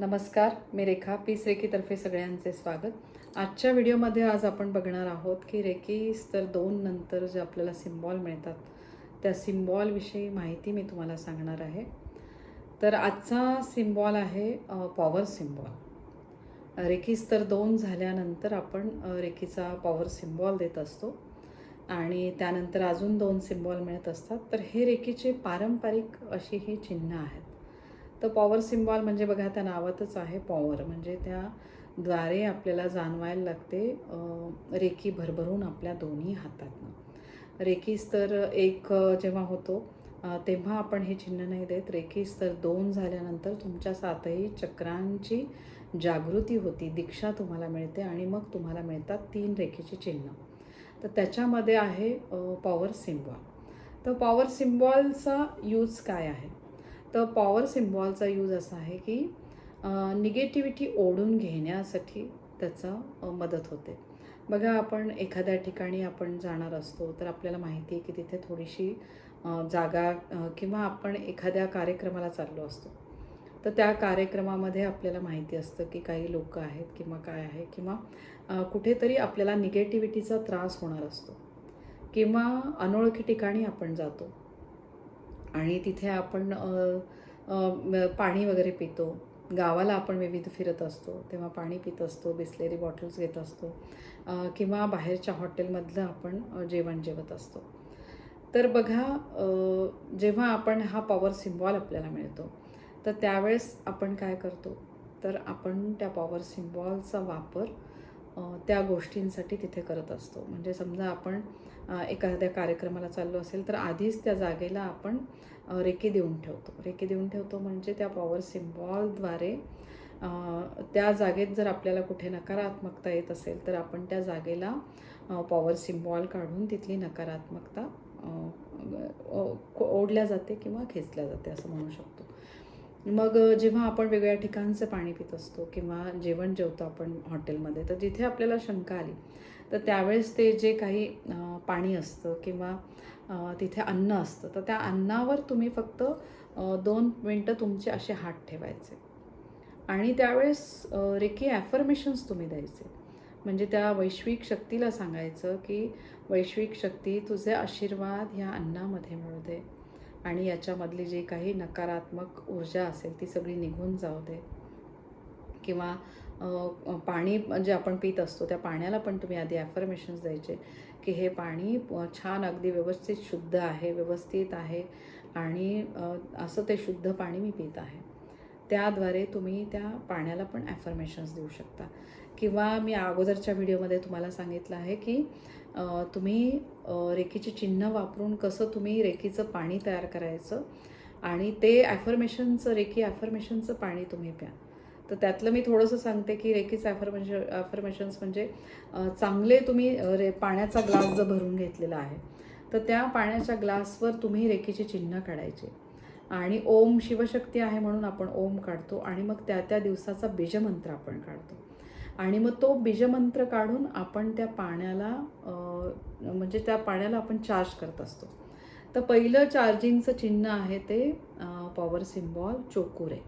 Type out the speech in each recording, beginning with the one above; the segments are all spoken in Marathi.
नमस्कार मी रेखा. पीस रेखीतर्फे सगळ्यांचे स्वागत. आजच्या व्हिडिओमध्ये आज आपण बघणार आहोत की रेकी स्तर दोन नंतर जे आपल्याला सिम्बॉल मिळतात त्या सिम्बॉलविषयी माहिती मी तुम्हाला सांगणार आहे. तर आजचा सिम्बॉल आहे पॉवर सिम्बॉल. रेकी स्तर दोन झाल्यानंतर आपण रेखीचा रेकीचा पॉवर सिम्बॉल देत असतो आणि त्यानंतर अजून दोन सिम्बॉल मिळत असतात. तर हे रेकीचे पारंपरिक अशी ही चिन्ह आहेत. तर पॉवर सिम्बॉल म्हणजे बघा त्या नावातच आहे पॉवर. म्हणजे त्याद्वारे आपल्याला जाणवायला लागते रेखी भरभरून आपल्या दोन्ही हातातनं. रेकी स्तर एक जेव्हा होतो तेव्हा आपण हे चिन्ह नाही देत. रेकी स्तर दोन झाल्यानंतर तुमच्या सातही चक्रांची जागृती होती. दीक्षा तुम्हाला मिळते आणि मग तुम्हाला मिळतात तीन रेखेची चिन्ह. तर त्याच्यामध्ये आहे पॉवर सिम्बॉल. तर पॉवर सिम्बॉलचा यूज काय आहे? तर पॉवर सिम्बॉलचा यूज असा आहे की निगेटिव्हिटी ओढून घेण्यासाठी त्याचा मदत होते. बघा आपण एखाद्या ठिकाणी आपण जाणार असतो तर आपल्याला माहिती आहे की तिथे थोडीशी जागा किंवा आपण एखाद्या कार्यक्रमाला चाललो असतो. तर त्या कार्यक्रमामध्ये आपल्याला माहिती असतं की काही लोक आहेत किंवा काय आहे किंवा कुठेतरी आपल्याला निगेटिव्हिटीचा त्रास होणार असतो. किंवा अनोळखी ठिकाणी आपण जातो. आणि तिथे आपण पाणी वगैरे पितो. गावाला आपण विविध फिरत असतो. तेव्हा पाणी पित असतो बिसलेरी बॉटल्स घेत असतो किंवा बाहेरच्या हॉटेलमधलं आपण जेवण जेवत असतो. तर बघा जेव्हा आपण हा पॉवर सिम्बॉल आपल्याला मिळतो तर त्यावेळेस आपण काय करतो? तर आपण त्या पॉवर सिम्बॉलचा वापर त्या गोष्टींसाठी तिथे करत असतो. म्हणजे समजा आपण एखाद्या कार्यक्रमाला चाललो असेल तर आधीच त्या जागेला आपण रेकी देऊन ठेवतो. रेकी देऊन ठेवतो म्हणजे त्या पॉवर सिम्बॉलद्वारे त्या जागेत जर आपल्याला कुठे नकारात्मकता येत असेल तर आपण त्या जागेला पॉवर सिम्बॉल काढून तिथली नकारात्मकता ओढल्या जाते किंवा खेचल्या जाते असं म्हणू शकतो. मग जेव्हा आपण वेगळ्या ठिकाणचं पाणी पित असतो किंवा जेवण जेवतो आपण हॉटेलमध्ये तर जिथे आपल्याला शंका आली तर त्यावेळेस ते जे काही पाणी असतं किंवा तिथे अन्न असतं तर त्या अन्नावर तुम्ही फक्त दोन मिनटं तुमचे असे हात ठेवायचे. आणि त्यावेळेस रेखी रेकी ॲफर्मेशन्स तुम्ही द्यायचे. म्हणजे त्या वैश्विक शक्तीला सांगायचं की वैश्विक शक्ती तुझे आशीर्वाद ह्या अन्नामध्ये मिळू दे. आणि याच्यामधली जी काही नकारात्मक ऊर्जा असेल ती सगळी निघून जाऊ दे. किंवा पाणी जे आपण पित असतो त्या पाण्याला पण तुम्ही आधी ॲफर्मेशन्स द्यायचे की हे पाणी छान अगदी व्यवस्थित शुद्ध आहे व्यवस्थित आहे आणि असं ते शुद्ध पाणी मी पित आहे. त्याद्वारे तुम्ही त्या पाण्याला पण ॲफर्मेशन्स देऊ शकता. किंवा मी अगोदरच्या व्हिडिओमध्ये तुम्हाला सांगितलं आहे की तुम्ही रेखीचे चिन्ह वापरून कसं तुम्ही रेखीचं पाणी तयार करायचं आणि ते ॲफर्मेशनचं रेखी ॲफर्मेशनचं पाणी तुम्ही प्या. तर त्यातलं मी थोडंसं सांगते की रेखीचं ॲफर्मेशन ॲफर्मेशन्स म्हणजे चांगले तुम्ही रे पाण्याचा ग्लास जर भरून घेतलेला आहे तर त्या पाण्याच्या ग्लासवर तुम्ही रेखीचे चिन्ह काढायचे. आणि ओम शिवशक्ती आहे म्हणून आपण ओम काढतो आणि मग त्या त्या दिवसाचा बीजमंत्र आपण काढतो. आणि मग तो बीजमंत्र काढून आपण त्या पाण्याला म्हणजे त्या पाण्याला आपण चार्ज करत असतो. तर पहिलं चार्जिंगचं चिन्ह आहे ते पॉवर सिम्बॉल चोकुरे.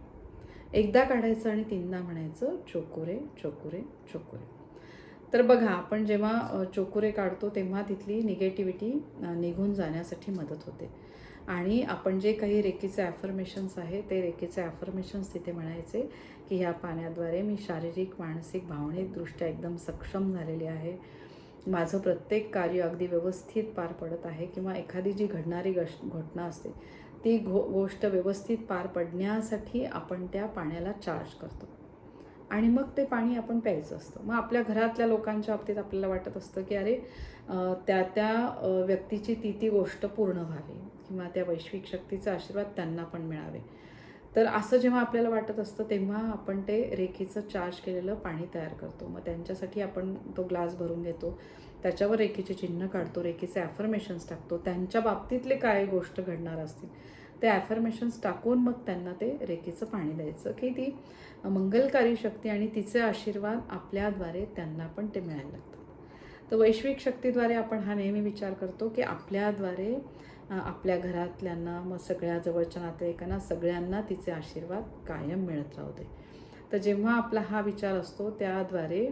एकदा काढायचं आणि तीनदा म्हणायचं चोकुरे चोकुरे चोकुरे. तर बघा आपण जेव्हा चोकुरे काढतो तेव्हा तिथली निगेटिव्हिटी निघून जाण्यासाठी मदत होते. आणि आपण जे काही रेकीचे ॲफर्मेशन्स आहे ते रेकीचे ॲफर्मेशन्स तिथे म्हणायचे की ह्या पाण्याद्वारे मी शारीरिक मानसिक भावनिकदृष्ट्या एकदम सक्षम झालेली आहे. माझं प्रत्येक कार्य अगदी व्यवस्थित पार पडत आहे किंवा एखादी जी घडणारी गश घटना असते ती घो गोष्ट व्यवस्थित पार पडण्यासाठी आपण त्या पाण्याला चार्ज करतो. आणि मग ते पाणी आपण प्यायचं असतं. मग आपल्या घरातल्या लोकांच्या बाबतीत आपल्याला वाटत असतं की अरे त्या त्या व्यक्तीची ती ती गोष्ट पूर्ण व्हावी किंवा त्या वैश्विक शक्तीचा आशीर्वाद त्यांना पण मिळावे. तर असं जेव्हा आपल्याला वाटत असतं तेव्हा आपण ते रेखीचं चार्ज केलेलं पाणी तयार करतो. मग त्यांच्यासाठी आपण तो ग्लास भरून घेतो. त्याच्यावर रेखीचे चिन्ह काढतो रेखीचे ॲफर्मेशन्स टाकतो. त्यांच्या बाबतीतले काय गोष्ट घडणार असतील ते ॲफर्मेशन्स टाकून मग त्यांना ते रेखीचं पाणी द्यायचं. की ती मंगलकारी शक्ती आणि तिचे आशीर्वाद आपल्याद्वारे त्यांना पण ते मिळायला लागतात. तर वैश्विक शक्तीद्वारे आपण हा नेहमी विचार करतो की आपल्याद्वारे आपल्या घरातल्यांना मग सगळ्या जवळच्या नातेवाईकांना सगळ्यांना तिचे आशीर्वाद कायम मिळत राहू दे. तर जेव्हा आपला हा विचार असतो त्याद्वारे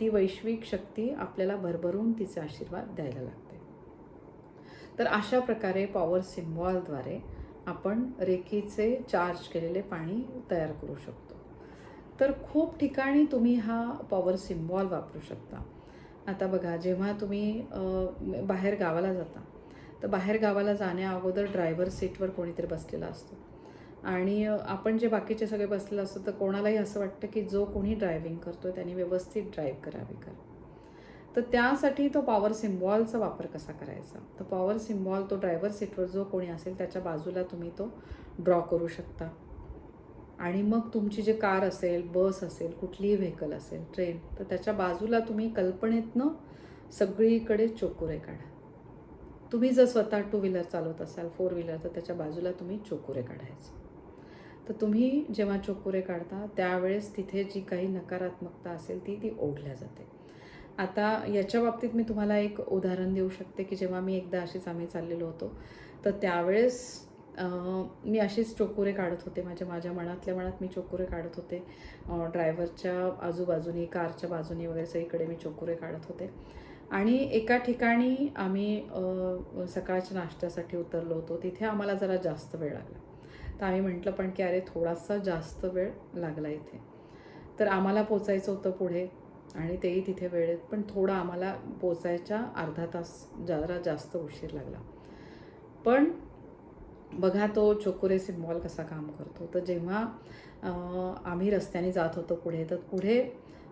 ती वैश्विक शक्ती आपल्याला भरभरून तिचे आशीर्वाद द्यायला लागते. तर अशा प्रकारे पॉवर सिम्बॉलद्वारे आपण रेखीचे चार्ज केलेले पाणी तयार करू शकतो. तर खूप ठिकाणी तुम्ही हा पॉवर सिम्बॉल वापरू शकता. आता बघा जेव्हा तुम्ही बाहेर गावाला जाता तर बाहेर गावाला जाण्या अगोदर ड्रायव्हर सीटवर कोणीतरी बसलेला असतो. आणि आपण जे बाकीचे सगळे बसलेलं असतो तर कोणालाही असं वाटतं की जो कोणी ड्रायव्हिंग करतो त्यांनी व्यवस्थित ड्राईव्ह करावी का? तर त्यासाठी तो पॉवर सिम्बॉलचा वापर कसा करायचा? तर पॉवर सिम्बॉल तो ड्रायव्हर सीटवर जो कोणी असेल त्याच्या बाजूला तुम्ही तो ड्रॉ करू शकता. आणि मग तुमची जे कार असेल बस असेल कुठलीही व्हेकल असेल ट्रेन तर त्याच्या बाजूला तुम्ही कल्पनेतनं सगळीकडे चोकुरे काढा. तुम्ही जर स्वतः टू व्हीलर चालवत असाल फोर व्हीलर तर त्याच्या बाजूला तुम्ही चोकुरे काढायचे. तर तुम्ही जेव्हा चोकुरे काढता त्यावेळेस तिथे जी काही नकारात्मकता असेल ती ती ओढल्या जाते. आता याच्या बाबतीत मी तुम्हाला एक उदाहरण देऊ शकते की जेव्हा मी एकदा अशीच आम्ही चाललेलो होतो तर त्यावेळेस मी अशीच चोकुरे काढत होते. माझ्या माझ्या मनातल्या मनात मी चोकुरे काढत होते. ड्रायव्हरच्या आजूबाजूनी कारच्या बाजूनी वगैरे सगळीकडे मी चोकुरे काढत होते. आणि एका ठिकाणी आम्ही सकाळच्या नाश्त्यासाठी उतरलो होतो. तिथे आम्हाला जरा जास्त वेळ लागला. तर आम्ही म्हटलं पण की अरे थोडासा जास्त वेळ लागला इथे. तर आम्हाला पोचायचं होतं पुढे आणि तेही तिथे वेळेत पण थोडा आम्हाला पोचायच्या अर्धा तास जरा जास्त उशीर लागला. पण बघा तो चोकुरे सिम्बॉल कसा काम करतो. तर जेव्हा आम्ही रस्त्याने जात होतो पुढे तर पुढे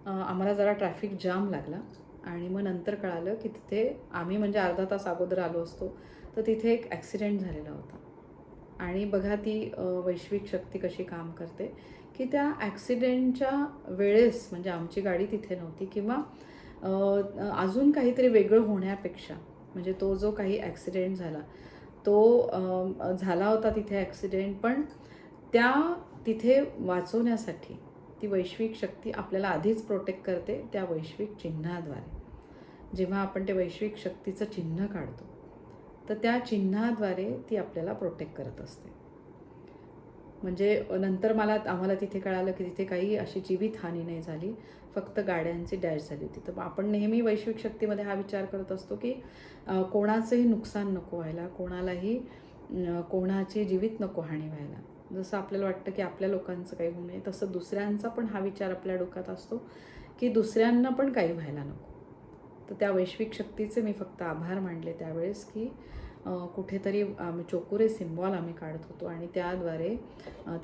आम्हाला जरा ट्रॅफिक जाम लागला. आणि मग नंतर कळालं की तिथे आम्ही म्हणजे अर्धा तास अगोदर आलो असतो. तर तिथे एक ॲक्सिडेंट झालेला होता. आणि बघा ती वैश्विक शक्ती कशी काम करते की त्या ॲक्सिडेंटच्या वेळेस म्हणजे आमची गाडी तिथे नव्हती किंवा अजून काहीतरी वेगळं होण्यापेक्षा म्हणजे तो जो काही ॲक्सिडेंट झाला तो झाला होता तिथे ॲक्सिडेंट पण त्या तिथे वाचवण्यासाठी ती वैश्विक शक्ती आपल्याला आधीच प्रोटेक्ट करते त्या वैश्विक चिन्हाद्वारे. जेव्हा आपण ते वैश्विक शक्तीचं चिन्ह काढतो तर त्या चिन्हाद्वारे ती आपल्याला प्रोटेक्ट करत असते. म्हणजे नंतर मला आम्हाला तिथे कळालं की तिथे काही अशी जीवितहानी नाही झाली फक्त गाड्यांची डॅश झाली होती. तर आपण नेहमी वैश्विक शक्तीमध्ये हा विचार करत असतो की कोणाचंही नुकसान नको व्हायला कोणालाही कोणाची जीवित नको हानी व्हायला. जसं आपल्याला वाटतं की आपल्या लोकांचं काही होऊ नये तसं दुसऱ्यांचा पण हा विचार आपल्या डोक्यात असतो की दुसऱ्यांना पण काही व्हायला नको. तर त्या वैश्विक शक्तीचे मी फक्त आभार मानले त्यावेळेस की कुठेतरी आम्ही चोकुरे सिम्बॉल आम्ही काढत होतो आणि त्याद्वारे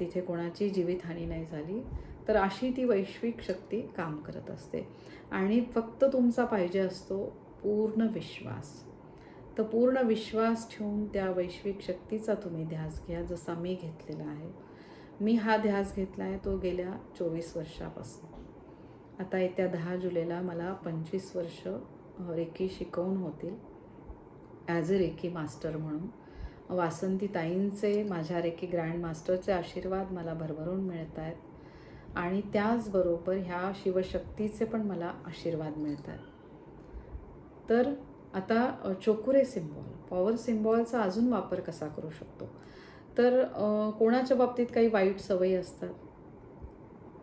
तिथे कोणाची जीवितहानी नाही झाली. तर अशी ती वैश्विक शक्ती काम करत असते. आणि फक्त तुमचा पाहिजे असतो पूर्ण विश्वास. तर पूर्ण विश्वास ठेवून त्या वैश्विक शक्तीचा तुम्ही ध्यास घ्या जसा मी घेतलेला आहे. मी हा ध्यास घेतला आहे तो गेल्या चोवीस वर्षापासून. आता येत्या दहा जुलैला मला पंचवीस वर्ष रेकी शिकवून होतील. ॲज अ रेकी मास्टर म्हणून. वासंती ताईंचे माझ्या रेकी ग्रँड मास्टरचे आशीर्वाद मला भरभरून मिळत आहेत आणि त्याचबरोबर ह्या शिवशक्तीचे पण मला आशीर्वाद मिळत आहेत तर आता चोकुरे सिम्बॉल पॉवर सिम्बॉलचा अजून वापर कसा करू शकतो? तर कोणाच्या बाबतीत काही वाईट सवयी असतात?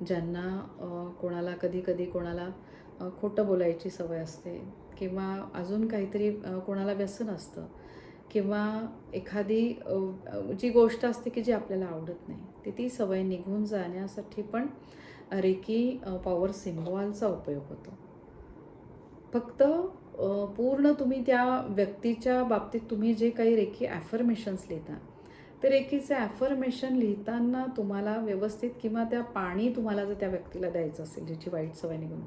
ज्यांना कोणाला कधी कधी कोणाला खोटं बोलायची सवय असते. किंवा अजून काहीतरी कोणाला व्यसन असतं किंवा एखादी जी गोष्ट असते की जी आपल्याला आवडत नाही ती ती सवय निघून जाण्यासाठी पण रेकी पॉवर सिम्बॉलचा उपयोग होतो. फक्त पूर्ण तुम्ही त्या व्यक्तीच्या बाबतीत तुम्ही जे काही रेकी ॲफर्मेशन्स लिहिता तर रेकीचे ॲफर्मेशन लिहिताना तुम्हाला व्यवस्थित किंवा त्या पाणी तुम्हाला जर त्या व्यक्तीला द्यायचं असेल ज्याची वाईट सवय निघून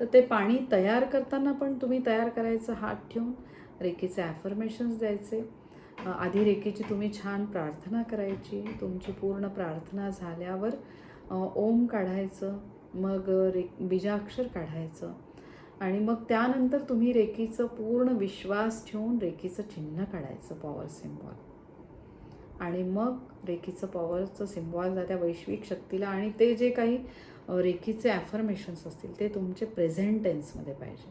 तर ते पाणी तयार करताना पण तुम्ही तयार करायचं हात ठेवून रेकीचे ॲफर्मेशन्स द्यायचे. आधी रेखेची तुम्ही छान प्रार्थना करायची. तुमची पूर्ण प्रार्थना झाल्यावर ओम काढायचं मग रे बीजाक्षर काढायचं. आणि मग त्यानंतर तुम्ही रेखीचं पूर्ण विश्वास ठेवून रेखीचं चिन्ह काढायचं पॉवर सिम्बॉल आणि मग रेखीचं पॉवरचं सिम्बॉल त्या वैश्विक शक्तीला आणि ते जे काही रेखीचे रेकीचे ॲफर्मेशन्स असतील ते तुमचे प्रेझेंट टेन्समध्ये पाहिजे.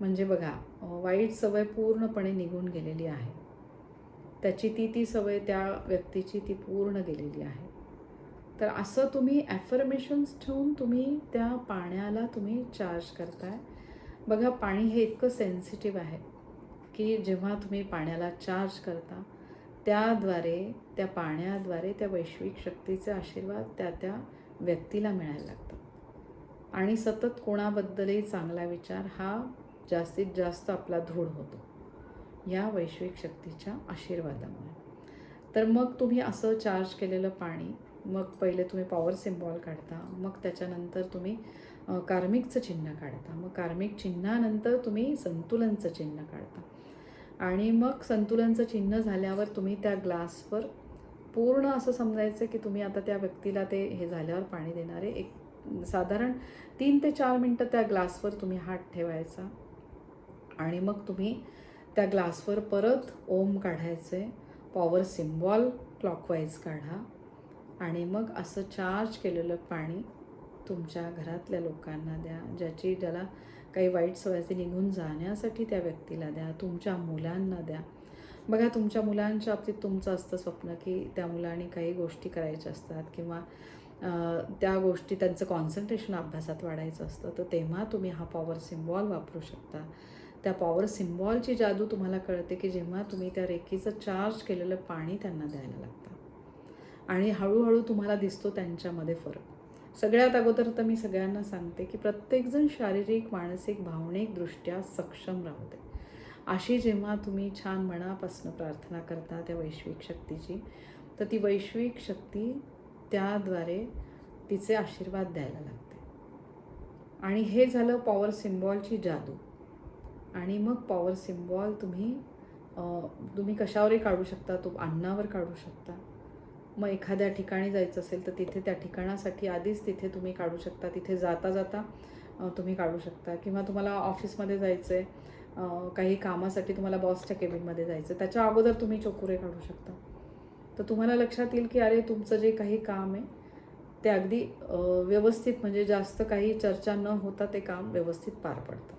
म्हणजे बघा वाईट सवय पूर्णपणे निघून गेलेली आहे. त्याची ती ती सवय त्या व्यक्तीची ती पूर्ण गेलेली आहे. तर असं तुम्ही ॲफर्मेशन्स ठेवून तुम्ही त्या पाण्याला तुम्ही चार्ज करताय. बघा पाणी हे इतकं सेन्सिटिव्ह आहे की जेव्हा तुम्ही पाण्याला चार्ज करता त्याद्वारे त्या पाण्याद्वारे त्या वैश्विक शक्तीचे आशीर्वाद त्या त्या व्यक्तीला मिळायला लागतात आणि सतत कोणाबद्दलही चांगला विचार हा जास्तीत जास्त आपला धूळ होतो. या वैश्विक शक्तीच्या आशीर्वादामुळे. तर मग तुम्ही असं चार्ज केलेलं पाणी मग पहिले तुम्ही पॉवर सिम्बॉल काढता मग त्याच्यानंतर तुम्ही कार्मिकचं चिन्ह काढता मग कार्मिक चिन्हानंतर तुम्ही संतुलनचं चिन्ह काढता. आणि मग संतुलनचं चिन्ह झाल्यावर तुम्ही त्या ग्लासवर पूर्ण असं समजायचं की तुम्ही आता त्या व्यक्तीला ते हे झाल्यावर पाणी देणारे. एक साधारण तीन ते चार मिनटं त्या ग्लासवर तुम्ही हात ठेवायचा. आणि मग तुम्ही त्या ग्लासवर परत ओम काढायचे. पॉवर सिम्बॉल क्लॉकवाईज काढा. आणि मग असं चार्ज केलेलं पाणी तुमच्या घरातल्या लोकांना द्या. ज्याची ज्याला काही वाईट सवयी निघून जाण्यासाठी त्या व्यक्तीला द्या. तुमच्या मुलांना द्या. बघा तुमच्या मुलांच्या बाबतीत तुमचं असतं स्वप्न की त्या मुलांनी काही गोष्टी करायच्या असतात किंवा त्या गोष्टी त्यांचं कॉन्सन्ट्रेशन अभ्यासात वाढायचं असतं तर तेव्हा तुम्ही हा पॉवर सिम्बॉल वापरू शकता. त्या पॉवर सिम्बॉलची जादू तुम्हाला कळते की जेव्हा तुम्ही त्या रेकीचं चार्ज केलेलं पाणी त्यांना द्यायला लागतं. आणि हळूहळू तुम्हाला दिसतो त्यांच्यामध्ये फरक. सगळ्यात अगोदर तर मी सगळ्यांना सांगते की प्रत्येकजण शारीरिक मानसिक भावनिकदृष्ट्या सक्षम राहू दे. अशी जेव्हा तुम्ही छान मनापासून प्रार्थना करता त्या वैश्विक शक्तीची तर ती वैश्विक शक्ती त्याद्वारे तिचे आशीर्वाद द्यायला लागते. आणि हे झालं पॉवर सिम्बॉलची जादू. आणि मग पॉवर सिम्बॉल तुम्ही तुम्ही कशावरही काढू शकता तो अन्नावर काढू शकता. मग एखाद्या ठिकाणी जायचं असेल तर तिथे त्या ठिकाणासाठी आधीच तिथे तुम्ही काढू शकता. तिथे जाता जाता तुम्ही काढू शकता. किंवा तुम्हाला ऑफिसमध्ये जायचं आहे काही कामासाठी तुम्हाला बॉसच्या केबिनमध्ये जायचं आहे. त्याच्या अगोदर तुम्ही चोकुरे काढू शकता. तर तुम्हाला लक्षात येईल की अरे तुमचं जे काही काम आहे ते अगदी व्यवस्थित म्हणजे जास्त काही चर्चा न होता ते काम व्यवस्थित पार पडतं.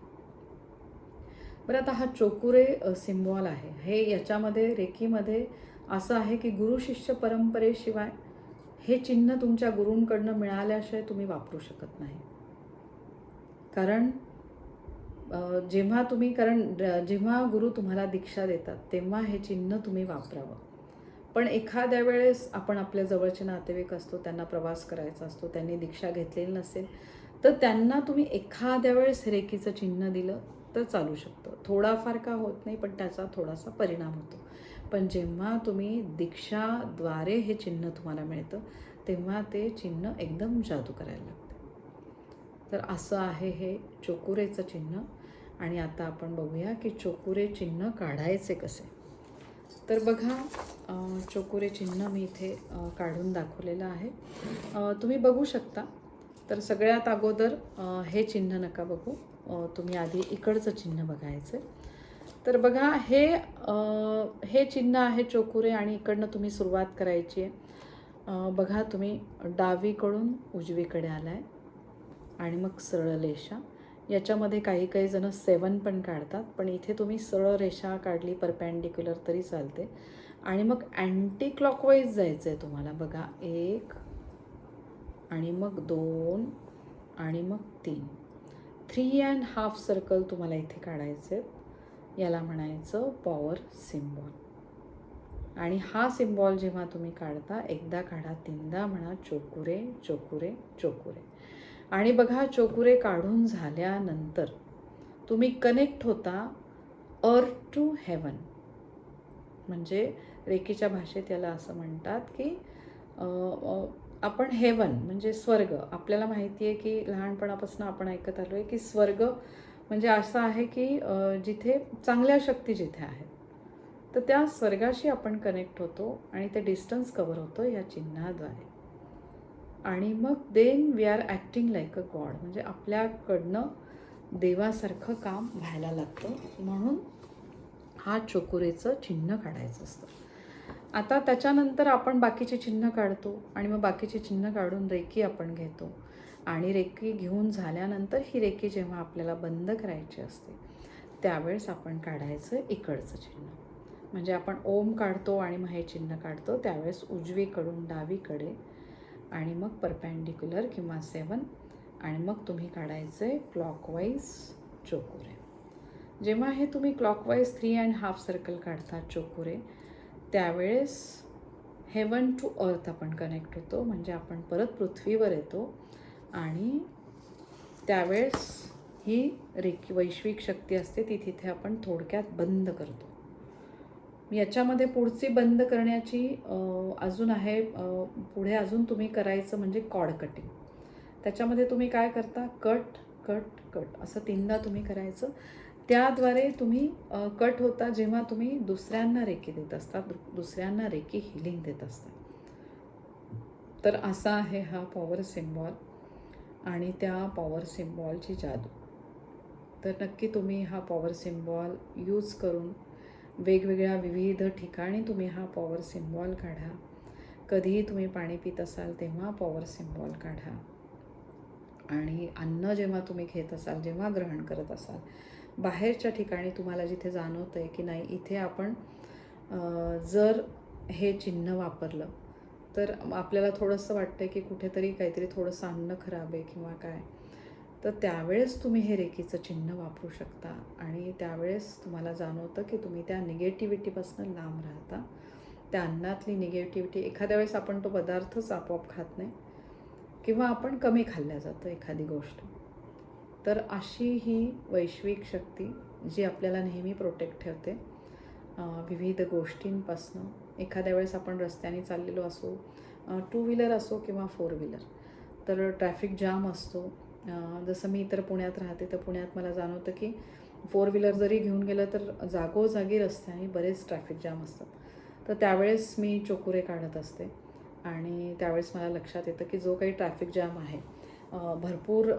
बरं आता हा चोकुरे सिम्बॉल आहे. हे याच्यामध्ये रेकीमध्ये असं आहे की गुरु शिष्य परंपरेशिवाय हे चिन्ह तुमच्या गुरूंकडनं मिळाल्याशिवाय तुम्ही वापरू शकत नाही. कारण जेव्हा तुम्ही कारण जेव्हा गुरु तुम्हाला दीक्षा देतात तेव्हा हे चिन्ह तुम्ही वापरावं. पण एखाद्या वेळेस आपण आपल्या जवळचे नातेवाईक असतो त्यांना प्रवास करायचा असतो त्यांनी दीक्षा घेतलेली नसेल तर त्यांना तुम्ही एखाद्या वेळेस रेखीचं चिन्ह दिलं तर चालू शकतं. थोडाफार का होत नाही पण त्याचा थोडासा परिणाम होतो. पण जेव्हा तुम्ही दीक्षाद्वारे हे चिन्ह तुम्हाला मिळतं तेव्हा ते चिन्ह एकदम जादू करायला लागतं. तर असं आहे हे चोकुरेचं चिन्ह. आणि आता आपण बघूया की चोकुरे चिन्ह काढायचे कसे. तर बघा चोकुरे चिन्ह मी इथे काढून दाखवलेलं आहे. तुम्ही बघू शकता. तर सगळ्यात अगोदर हे चिन्ह नका बघू. तुम्ही आधी इकडचं चिन्ह बघायचं. तर बघा हे हे चिन्ह आहे चोकुरे आणि इकडनं तुम्ही सुरुवात करायची आहे. बघा तुम्ही डावीकडून उजवीकडे आलाय आणि मग सरळ रेषा. याच्यामध्ये काही काही जणं सेवन पण काढतात पण इथे तुम्ही सरळ रेषा काढली परपॅन्डिक्युलर तरी चालते. आणि मग अँटी क्लॉकवाईज जायचं आहे तुम्हाला. बघा एक आणि मग दोन आणि मग तीन. थ्री अँड हाफ सर्कल तुम्हाला इथे काढायचे आहेत याला म्हणायचं पॉवर सिम्बॉल आणि हा सिम्बॉल जेव्हा तुम्ही काढता एकदा काढा तीनदा म्हणा चोकुरे चोकुरे चोकुरे. आणि बघा चोकुरे काढून झाल्यानंतर तुम्ही कनेक्ट होता अर्थ टू हेवन म्हणजे रेकीच्या भाषेत याला असं म्हणतात की आपण हेवन म्हणजे स्वर्ग. आपल्याला माहिती आहे की लहानपणापासून आपण ऐकत आलो आहे की स्वर्ग म्हणजे असं आहे की जिथे चांगल्या शक्ती जिथे आहेत. तर त्या स्वर्गाशी आपण कनेक्ट होतो आणि ते डिस्टन्स कवर होतो या चिन्हाद्वारे. आणि मग then we are acting like a god म्हणजे आपल्याकडनं देवासारखं काम व्हायला लागतं. म्हणून हा चोकुरेचं चिन्ह काढायचं असतं. आता त्याच्यानंतर आपण बाकीचे चिन्ह काढतो आणि मग बाकीचे चिन्ह काढून रेकी आपण घेतो. आणि रेकी घेऊन झाल्यानंतर ही रेकी जेव्हा आपल्याला बंद करायची असते त्यावेळेस आपण काढायचं इकडचं चिन्ह. म्हणजे आपण ओम काढतो आणि मग हे चिन्ह काढतो त्यावेळेस उजवीकडून डावीकडे आणि मग परपॅन्डिक्युलर किंवा सेवन आणि मग तुम्ही काढायचं आहे क्लॉकवाईज चोकुरे. जेव्हा हे तुम्ही clockwise three and half circle काढता चोकुरे त्यावेळेस हेवन टू अर्थ आपण कनेक्ट होतो. म्हणजे आपण परत पृथ्वीवर येतो. आणि त्यावेळेस ही रेकी वैश्विक शक्ती असते ती तिथे आपण थोडक्यात बंद करतो. याच्यामध्ये पुढची बंद करण्याची अजून आहे पुढे अजून तुम्ही करायचं म्हणजे कॉड कटिंग. त्याच्यामध्ये तुम्ही काय करता? कट कट कट असं तीनदा तुम्ही करायचं. त्याद्वारे तुम्ही कट होता जेव्हा तुम्ही दुसऱ्यांना रेकी देत असता दुसऱ्यांना रेकी हिलिंग देत असता. तर असा आहे हा पॉवर सिम्बॉल आणि त्या पॉवर सिम्बॉलची जादू. तर नक्की तुम्ही हा पॉवर सिम्बॉल यूज करून वेगवेगळ्या विविध ठिकाणी तुम्ही हा पॉवर सिम्बॉल काढा. कधीही तुम्ही पाणी पित असाल तेव्हा पॉवर सिम्बॉल काढा. आणि अन्न जेव्हा तुम्ही घेत असाल जेव्हा ग्रहण करत असाल बाहेरच्या ठिकाणी तुम्हाला जिथे जाणवतं आहे की नाही इथे आपण जर हे चिन्ह वापरलं तर आपल्याला थोडंसं वाटतं की कुठेतरी काहीतरी थोडंसं अन्न खराब आहे किंवा काय. तर त्यावेळेस तुम्ही हे रेखीचं चिन्ह वापरू शकता. आणि त्यावेळेस तुम्हाला जाणवतं की तुम्ही त्या निगेटिव्हिटीपासून लांब राहता. त्या अन्नातली निगेटिव्हिटी एखाद्या वेळेस आपण तो पदार्थच आपोआप खात नाही किंवा आपण कमी खाल्ल्या जातं एखादी गोष्ट. तर अशी ही वैश्विक शक्ती जी आपल्याला नेहमी प्रोटेक्ट ठेवते विविध गोष्टींपासनं. एखाद्या वेळेस आपण रस्त्याने चाललेलो असो टू व्हीलर असो किंवा फोर व्हीलर तर ट्रॅफिक जाम असतो. जसं मी इतर पुण्यात राहते तर पुण्यात मला जाणवतं की फोर व्हीलर जरी घेऊन गेलं तर जागोजागी रस्त्याने बरेच ट्रॅफिक जाम असतात. तर त्यावेळेस मी चोकुरे काढत असते आणि त्यावेळेस मला लक्षात येतं की जो काही ट्रॅफिक जाम आहे भरपूर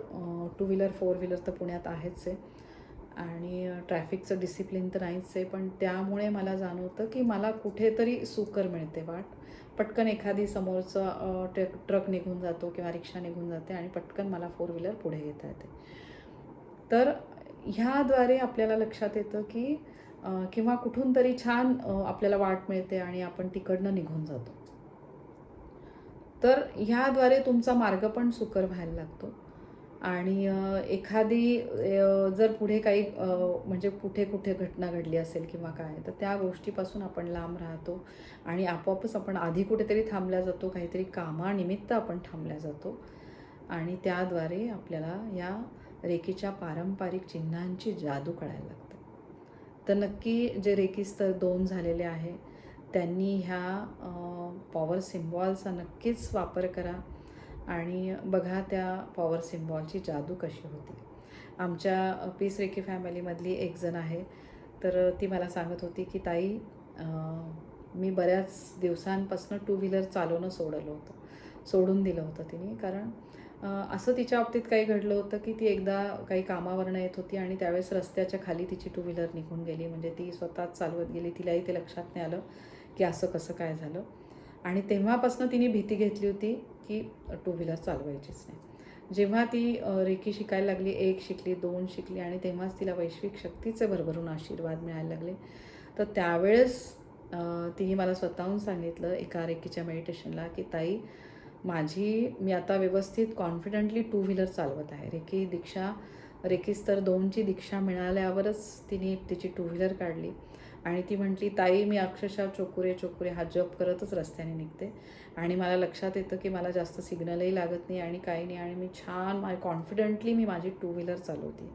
टू व्हीलर फोर व्हीलर तर पुण्यात आहेच आहे. आणि ट्रॅफिकचं डिसिप्लिन तर नाहीच आहे पण त्यामुळे मला जाणवतं की मला कुठेतरी सुकर मिळते वाट. पटकन एखादी समोरचं ट्रक ट्रक निघून जातो किंवा रिक्षा निघून जाते आणि पटकन मला फोर व्हीलर पुढे घेता येते. तर ह्याद्वारे आपल्याला लक्षात येतं की किंवा कुठून तरी छान आपल्याला वाट मिळते आणि आपण तिकडनं निघून जातो. तर ह्याद्वारे तुमचा मार्ग पण सुकर व्हायला लागतो. आणि एखादी जर पुढे काही म्हणजे कुठे कुठे घटना घडली असेल किंवा काय तर त्या गोष्टीपासून आपण लांब राहतो आणि आपोआपच आपण आधी कुठेतरी थांबल्या जातो काहीतरी कामानिमित्त आपण थांबल्या जातो. आणि त्याद्वारे आपल्याला या रेकीच्या पारंपरिक चिन्हांची जादू कळायला लागते. तर नक्की जे रेकी स्तर दोन झालेले आहे त्यांनी ह्या पॉवर सिम्बॉलचा नक्कीच वापर करा. आणि बघा त्या पॉवर सिम्बॉलची जादू कशी होती. आमच्या पीस रेकी फॅमिलीमधली एक जण आहे तर ती मला सांगत होती की ताई मी बऱ्याच दिवसांपासून टू व्हीलर चालवणं सोडलं होतं. सोडून दिलं होतं तिने कारण असं तिच्या बाबतीत काही घडलं होतं की ती एकदा काही कामावरनं येत होती आणि त्यावेळेस रस्त्याच्या खाली तिची टू व्हीलर निघून गेली. म्हणजे ती स्वतःच चालवत गेली. तिलाही ते लक्षात नाही आलं की असं कसं काय झालं. आणि तेव्हापासून तिने भीती घेतली होती की टू व्हीलर चालवायचीच नाही. जेव्हा ती रेखी रेकी शिकायला लागली एक शिकली दोन शिकली आणि तेव्हाच तिला वैश्विक शक्तीचे भरभरून आशीर्वाद मिळायला लागले तर त्यावेळेस तिने मला स्वतःहून सांगितलं एका रेकीच्या मेडिटेशनला की ताई माझी मी आता व्यवस्थित कॉन्फिडंटली टू व्हीलर चालवत आहे. रेकी दीक्षा रेकी तर दोनची दीक्षा मिळाल्यावरच तिने तिची टू व्हीलर काढली. आणि ती म्हटली ताई मी अक्षरशः चोकुरे चोकुरे हा जप करतच रस्त्याने निघते. आणि मला लक्षात येतं की मला जास्त सिग्नलही लागत नाही आणि काही नाही. आणि मी छान मा कॉन्फिडंटली मी माझी टू व्हीलर चालवते.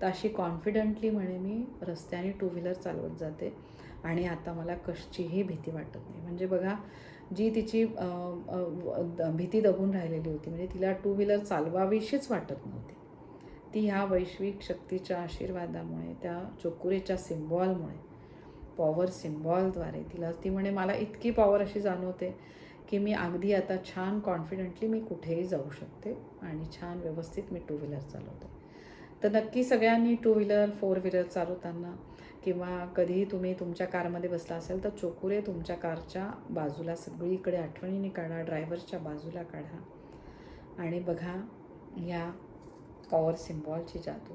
तर अशी कॉन्फिडंटली म्हणे मी रस्त्याने टू व्हीलर चालवत जाते. आणि आता मला कशाचीही भीती वाटत नाही. म्हणजे बघा जी तिची द- भीती दबून राहिलेली होती म्हणजे तिला टू व्हीलर चालवावीशीच वाटत नव्हती. ती ह्या वैश्विक शक्तीच्या आशीर्वादामुळे त्या चोकुरेच्या सिम्बॉलमुळे पॉवर सिम्बॉलद्वारे तिला ती म्हणे मला इतकी पॉवर अशी जाणवते की मी अगदी आता छान कॉन्फिडंटली मी कुठेही जाऊ शकते आणि छान व्यवस्थित मी टू व्हीलर चालवते. तर नक्की सगळ्यांनी टू व्हीलर फोर व्हीलर चालवताना किंवा कधीही तुम्ही तुमच्या कारमध्ये बसला असेल तर चोकुरे तुमच्या कारच्या बाजूला सगळीकडे आठवणीने काढा ड्रायव्हरच्या बाजूला काढा आणि बघा या पॉवर सिम्बॉलची जादू.